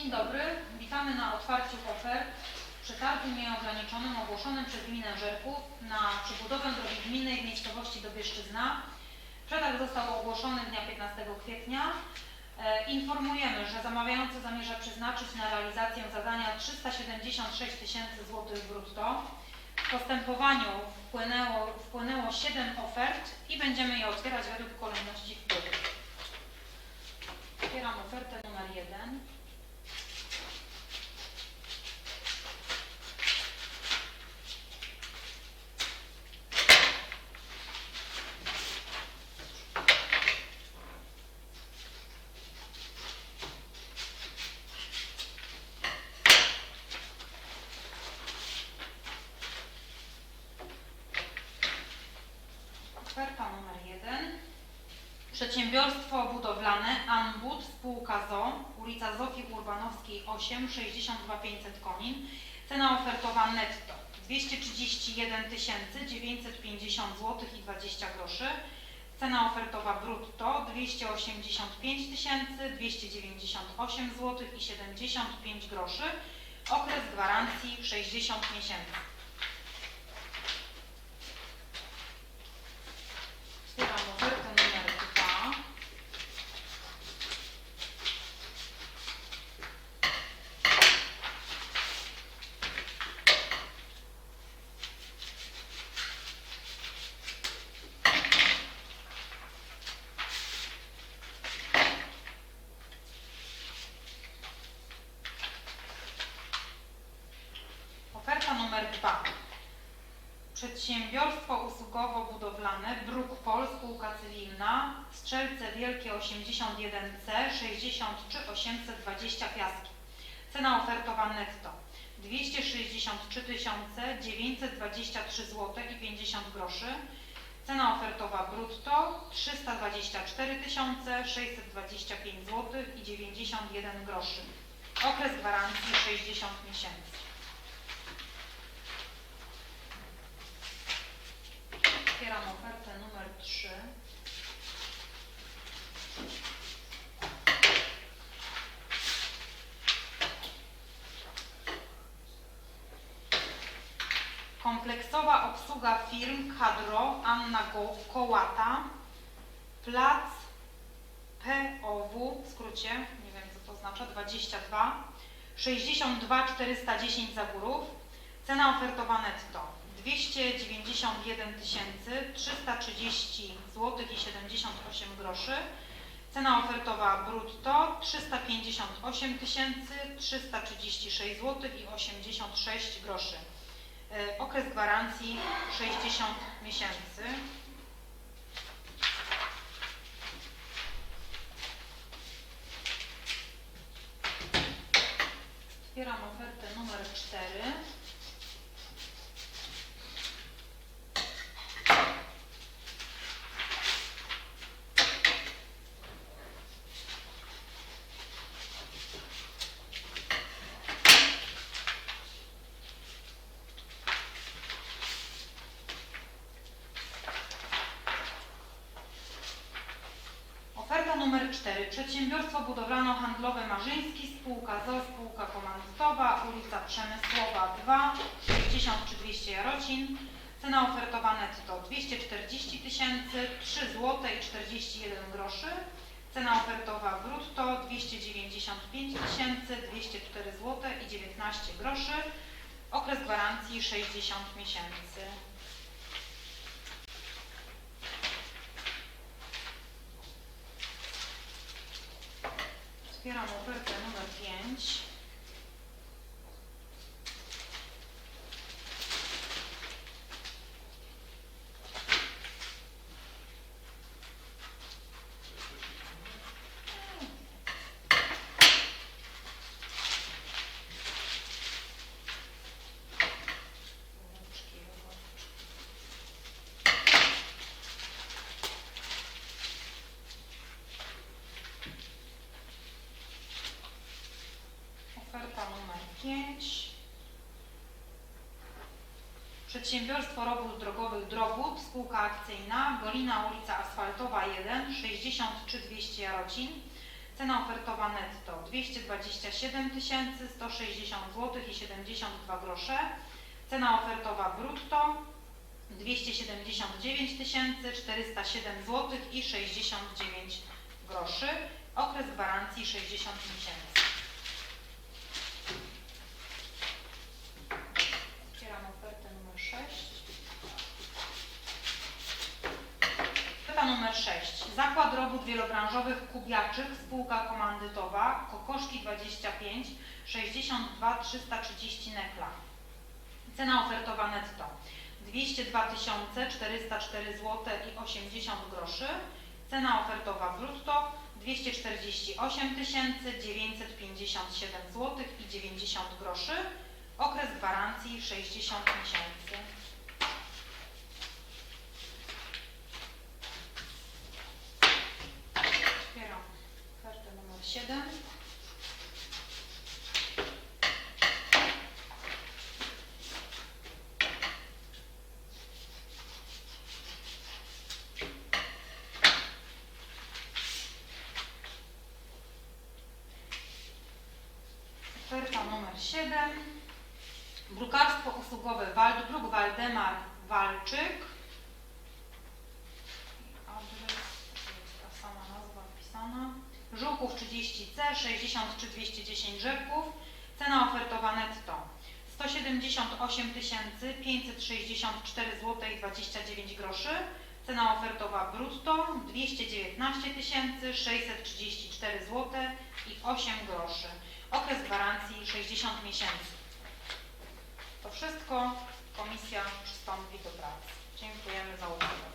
Dzień dobry, witamy na otwarciu ofert przetargu nieograniczonym ogłoszonym przez gminę Żerków na przebudowę drogi gminnej w miejscowości Dobieszczyzna. Przetarg został ogłoszony dnia 15 kwietnia. E, Informujemy, że zamawiający zamierza przeznaczyć na realizację zadania 376 tysięcy złotych brutto. W postępowaniu wpłynęło, wpłynęło 7 ofert i będziemy je otwierać według kolejności wpływu. Otwieram ofertę numer 1. Oferta numer 1. Przedsiębiorstwo budowlane Ambud, spółka ZO, ulica Zofii Urbanowskiej 8, 62 500 Konin. Cena ofertowa netto 231 950 zł i 20 groszy. Cena ofertowa brutto 285 298 zł i 75 groszy. Okres gwarancji 60 miesięcy. Otwieram ofertę numer 2. Oferta numer 2. Przedsiębiorstwo usługowo-budowlane Brookpol, spółka cywilna, Strzelce Wielkie 81C, 63 820 Piaski. Cena ofertowa netto 263 923 zł i 50 groszy. Cena ofertowa brutto 324 625 zł i 91 groszy. Okres gwarancji 60 miesięcy. Otwieram ofertę numer 3. Kompleksowa obsługa firm Kadro Anna Kołata Plac POW w skrócie, nie wiem co to oznacza, 22 62 410 Zagórów Cena ofertowa netto 291 330 zł i 78 groszy. Cena ofertowa brutto 358 336 zł i 86 groszy. E, Okres gwarancji 60 miesięcy. Otwieram ofertę numer 4. Numer 4. Przedsiębiorstwo budowlano-handlowe Marzyński, spółka ZO, spółka komandytowa, ulica Przemysłowa 2, 63 200 Jarocin. Cena ofertowa netto 240 tysięcy, 3 zł i 41 groszy. Cena ofertowa brutto 295 tysięcy, 204 zł i 19 groszy. Okres gwarancji 60 miesięcy. Otwieram ofertę numer 5. Oferta numer 5. Przedsiębiorstwo Robót Drogowych Drobut, spółka akcyjna, Golina ulica Asfaltowa 1, 63 200 Jarocin. Cena ofertowa netto 227 160 zł i 72 grosze. Cena ofertowa brutto 279 407 zł i 69 groszy. Okres gwarancji 60 miesięcy. Otwieram ofertę numer 6. Oferta numer 6. Zakład robót wielobranżowych Kubiaczyk, spółka komandytowa, Kokoszki 25, 62 330 nekla. Cena ofertowa netto 202 404 zł i 80 groszy. Cena ofertowa brutto 248 957 zł i 90 groszy. Okres gwarancji 60 miesięcy. Otwieram ofertę numer 7. Oferta numer 7. Brukarstwo usługowe Waldbruk Waldemar Walczyk. Adres, jest ta sama nazwa wpisana. Żółków 30C, 63 210 Rzepków. Cena ofertowa netto 178 564 zł i 29 groszy. Cena ofertowa brutto 219 634 zł i 8 groszy. Okres gwarancji 60 miesięcy. To wszystko. Komisja przystąpi do pracy. Dziękujemy za uwagę.